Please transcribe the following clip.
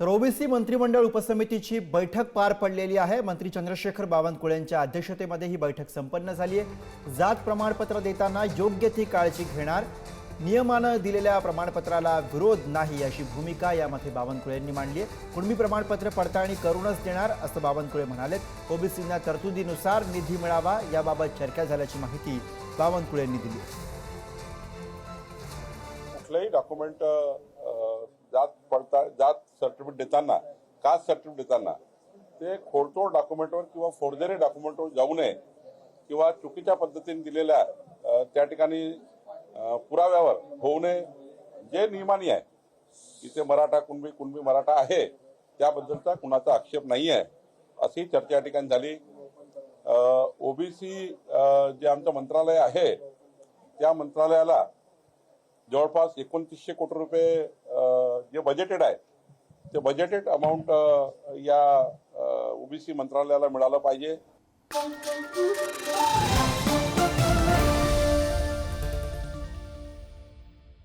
तर ओबीसी मंत्रिमंडळ उपसमितीची बैठक पार पडलेली आहे. मंत्री चंद्रशेखर बावनकुळेंच्या अध्यक्षतेमध्ये ही बैठक संपन्न झाली आहे जात प्रमाणपत्र देताना योग्य ती काळजी घेणार. नियमानं दिलेल्या प्रमाणपत्राला विरोध नाही अशी भूमिका यामध्ये बावनकुळे यांनी मांडली आहे कुणबी प्रमाणपत्र पडताळणी करूनच देणार असं बावनकुळे म्हणालेत. ओबीसींना तरतुदीनुसार निधी मिळावा याबाबत चर्चा झाल्याची माहिती बावनकुळे यांनी दिली कुठलंही डॉक्युमेंट जात सर्टिफिकेट देताना कास्ट सर्टिफिकेट देताना ते खोडतोड डॉक्युमेंटवर किंवा फोर्जरी डॉक्युमेंटवर जाऊ नये किंवा चुकीच्या पद्धतीने दिलेल्या त्या ठिकाणी पुराव्यावर होऊ नये. जे नियमानी आहे इथे मराठा कुणबी कुणबी मराठा आहे त्याबद्दलचा कुणाचा आक्षेप नाही आहे अशी चर्चा या ठिकाणी झाली. ओबीसी जे आमचं मंत्रालय आहे त्या मंत्रालयाला जवळपास एकोणतीसशे कोटी रुपये जे बजेटेड आहे ते बजेटेड अमाऊंट या ओबीसी मंत्रालयाला मिळालं पाहिजे.